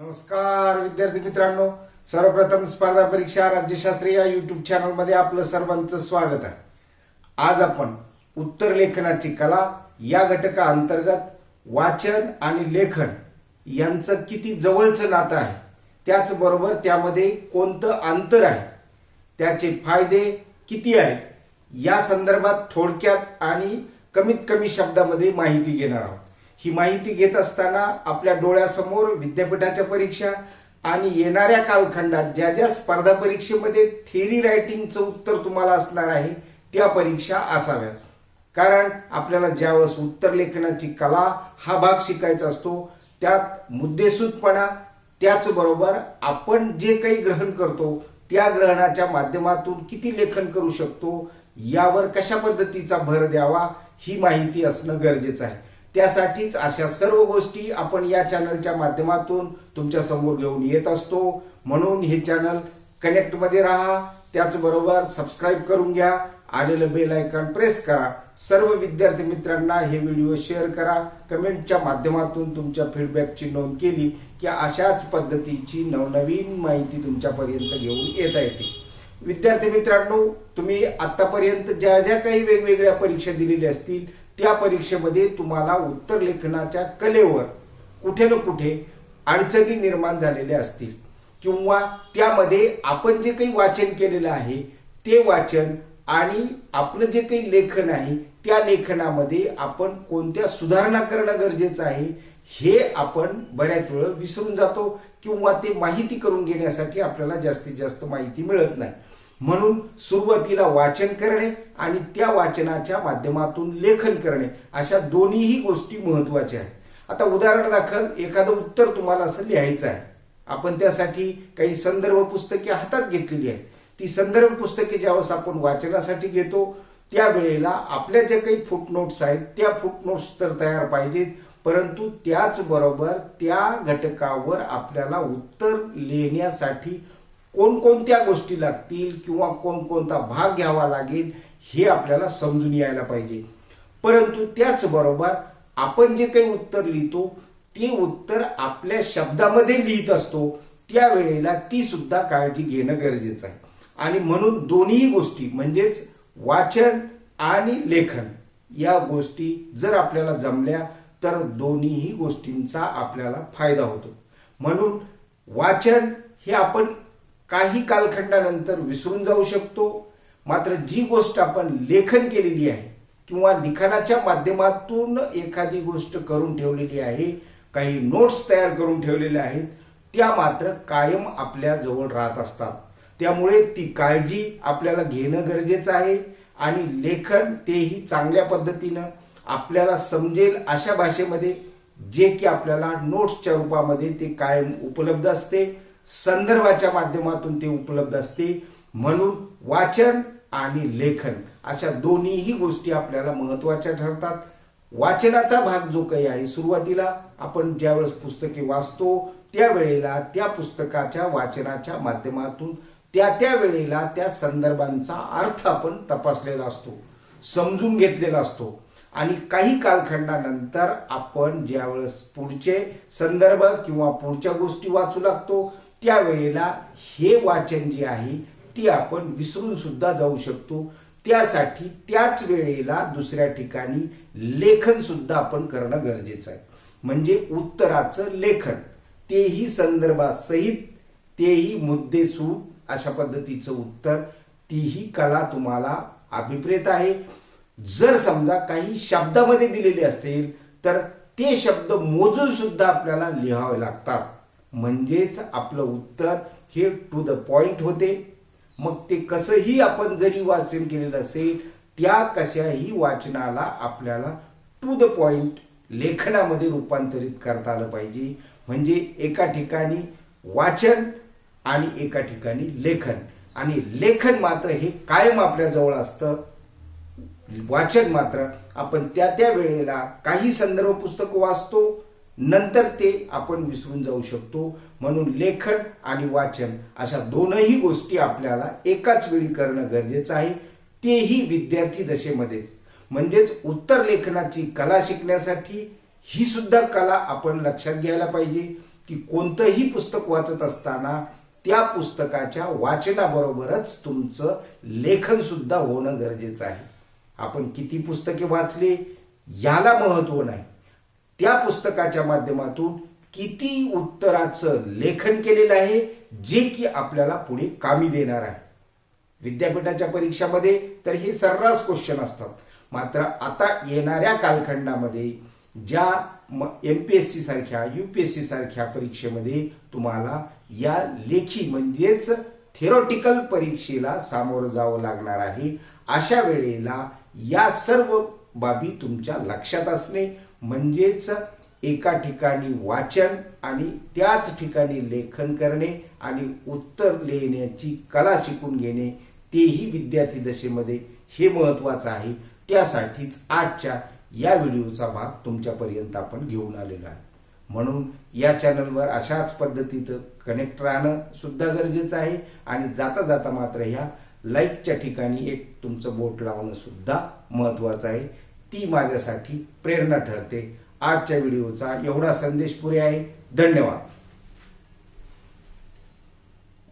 नमस्कार विद्यार्थी मित्रांनो. सर्वप्रथम स्पर्धा परीक्षा राज्यशास्त्री या युट्यूब चॅनलमध्ये आपलं सर्वांचं स्वागत आहे. आज आपण उत्तर लेखनाची कला या घटका अंतर्गत वाचन आणि लेखन यांचं किती जवळचं नातं आहे त्याचबरोबर त्यामध्ये कोणतं अंतर आहे त्याचे फायदे किती आहेत या संदर्भात थोडक्यात आणि कमीत कमी शब्दामध्ये माहिती घेणार आहोत. ही माहिती घेत असताना आपल्या डोळ्यासमोर विद्यापीठाच्या परीक्षा आणि येणाऱ्या कालखंडात ज्या ज्या स्पर्धा परीक्षेमध्ये थेरी रायटिंगचं उत्तर तुम्हाला असणार आहे त्या परीक्षा असाव्यात. कारण आपल्याला ज्यावेळेस उत्तर लेखनाची कला हा भाग शिकायचा असतो त्यात मुद्देसूदपणा त्याचबरोबर आपण जे काही ग्रहण करतो त्या ग्रहणाच्या माध्यमातून किती लेखन करू शकतो यावर कशा पद्धतीचा भर द्यावा ही माहिती असणं गरजेचं आहे. त्यासाठीच अशा सर्व गोष्टी आपण या चॅनलच्या माध्यमातून तुमच्यासमोर घेऊन येत असतो. म्हणून हे चॅनल कनेक्टमध्ये राहा. त्याचबरोबर सबस्क्राईब करून घ्या आलेलं बेल आयकॉन प्रेस करा. सर्व विद्यार्थी मित्रांना हे व्हिडिओ शेअर करा. कमेंटच्या माध्यमातून तुमच्या फीडबॅकची नोंद केली की अशाच पद्धतीची नवनवीन माहिती तुमच्यापर्यंत घेऊन येता येते. विद्यार्थी मित्रांनो तुम्ही आतापर्यंत ज्या ज्या काही वेगवेगळ्या परीक्षा दिलेल्या असतील त्या परीक्षेमध्ये तुम्हाला उत्तर लेखनाच्या कलेवर कुठे ना कुठे अडचणी निर्माण झालेल्या असतील. किंवा त्यामध्ये आपण जे काही वाचन केलेलं आहे ते वाचन आणि आपलं जे काही लेखन आहे त्या लेखनामध्ये आपण कोणत्या सुधारणा करणं गरजेचं आहे हे आपण बऱ्याच वेळ विसरून जातो किंवा ते माहिती करून घेण्यासाठी आपल्याला जास्तीत जास्त माहिती मिळत नाही. म्हणून सुरुवातीला वाचन करणे आणि त्या वाचनाच्या माध्यमातून लेखन करणे अशा दोन्हीही गोष्टी महत्त्वाच्या आहेत. आता उदाहरण दाखल एखादं उत्तर तुम्हाला असं लिहायचं आहे. आपण त्यासाठी काही संदर्भ पुस्तके हातात घेतलेली आहेत. ती संदर्भ पुस्तके ज्यावेळेस आपण वाचनासाठी घेतो त्यावेळेला आपल्या ज्या काही फुटनोट्स आहेत त्या फुटनोट्स तर तयार पाहिजेत परंतु त्याचबरोबर त्या घटकावर आपल्याला उत्तर लिहिण्यासाठी कोणकोणत्या गोष्टी लागतील किंवा कोणकोणता भाग घ्यावा लागेल हे आपल्याला समजून यायला पाहिजे. परंतु त्याचबरोबर आपण जे काही उत्तर लिहितो ते उत्तर आपल्या शब्दामध्ये लिहित असतो त्यावेळेला ती सुद्धा काळजी घेणं गरजेचं आहे. आणि म्हणून दोन्ही गोष्टी म्हणजेच वाचन आणि लेखन या गोष्टी जर आपल्याला जमल्या तर दोन्हीही गोष्टींचा आपल्याला फायदा होतो. म्हणून वाचन हे आपण काही कालखंडानंतर विसरून जाऊ शकतो. मात्र जी गोष्ट आपण लेखन केलेली आहे किंवा लिखाणाच्या माध्यमातून एखादी गोष्ट करून ठेवलेली आहे काही नोट्स तयार करून ठेवलेल्या आहेत त्या मात्र कायम आपल्या जवळ राहत असतात. त्यामुळे ती काळजी आपल्याला घेणं गरजेचं आहे आणि लेखन तेही चांगल्या पद्धतीनं आपल्याला समजेल अशा भाषेमध्ये जे की आपल्याला नोट्सच्या रूपामध्ये ते कायम उपलब्ध असते. संदर्भाच्या माध्यमातून ते उपलब्ध असते. म्हणून वाचन आणि लेखन अशा दोन्हीही गोष्टी आपल्याला महत्त्वाच्या ठरतात. वाचनाचा भाग जो काही आहे सुरुवातीला आपण ज्यावेळेस पुस्तके वाचतो त्यावेळेला त्या पुस्तकाच्या वाचनाच्या माध्यमातून त्या त्या वेळेला त्या संदर्भांचा अर्थ आपण तपासलेला असतो समजून घेतलेला असतो. आणि काही कालखंडानंतर आपण ज्यावेळेस पुढचे संदर्भ किंवा पुढच्या गोष्टी वाचू लागतो त्यावेळेला हे वाचन जे आहे ती आपण विसरून सुद्धा जाऊ शकतो. त्यासाठी त्याच वेळेला दुसऱ्या ठिकाणी लेखन सुद्धा आपण करणं गरजेचं आहे. म्हणजे उत्तराचं लेखन. तेही संदर्भासहित तेही मुद्देसू अशा पद्धतीचं उत्तर तीही कला तुम्हाला अभिप्रेत आहे. जर समजा काही शब्दामध्ये दिलेले असतील तर ते शब्द मोजून सुद्धा आपल्याला लिहावे लागतात. म्हणजेच आपलं उत्तर हे टू द पॉइंट होते. मग ते कसंही आपण जरी वाचन केलेलं असेल त्या कशाही वाचनाला आपल्याला टू द पॉइंट लेखनामध्ये रूपांतरित करता आलं पाहिजे. म्हणजे एका ठिकाणी वाचन आणि एका ठिकाणी लेखन. आणि लेखन मात्र हे कायम आपल्याजवळ असतं. वाचन मात्र आपण त्या त्या वेळेला काही संदर्भ पुस्तक वाचतो नंतर ते आपण विसरून जाऊ शकतो. म्हणून लेखन आणि वाचन अशा दोनही गोष्टी आपल्याला एकाच वेळी करणं गरजेचं आहे. तेही विद्यार्थी दशेमध्येच. म्हणजेच उत्तर लेखनाची कला शिकण्यासाठी ही सुद्धा कला आपण लक्षात घ्यायला पाहिजे की कोणतंही पुस्तक वाचत असताना त्या पुस्तकाच्या वाचनाबरोबरच तुमचं लेखन सुद्धा होणं गरजेचं आहे. आपण किती पुस्तके वाचले? याला महत्त्व नाही. त्या पुस्तकाच्या माध्यमातून किती उत्तराचं लेखन केलेलं आहे जे की आपल्याला पुढे कामी देणार आहे. विद्यापीठाच्या परीक्षामध्ये तर हे सर्रास क्वेश्चन असतात. मात्र आता येणाऱ्या कालखंडामध्ये ज्या एम पी एस सी सारख्या यू पी एस सी सारख्या परीक्षेमध्ये तुम्हाला या लेखी म्हणजेच थेरोटिकल परीक्षेला सामोरं जावं लागणार आहे. अशा वेळेला या सर्व बाबी तुमच्या लक्षात असणे म्हणजेच एका ठिकाणी वाचन आणि त्याच ठिकाणी लेखन करणे आणि उत्तर लिहिण्याची कला शिकून घेणे तेही विद्यार्थी दशेमध्ये हे महत्वाचं आहे. त्यासाठीच आजच्या या व्हिडिओचा भाग तुमच्यापर्यंत आपण घेऊन आलेलो आहे. म्हणून या चॅनलवर अशाच पद्धतीत कनेक्ट राहणं सुद्धा गरजेचं आहे आणि जाता जाता मात्र ह्या लाईकच्या ठिकाणी एक तुमचं बोट लावणं सुद्धा महत्वाचं आहे. ती माझ्यासाठी प्रेरणा ठरते. आजच्या व्हिडिओचा एवढा संदेश पुरे आहे. धन्यवाद.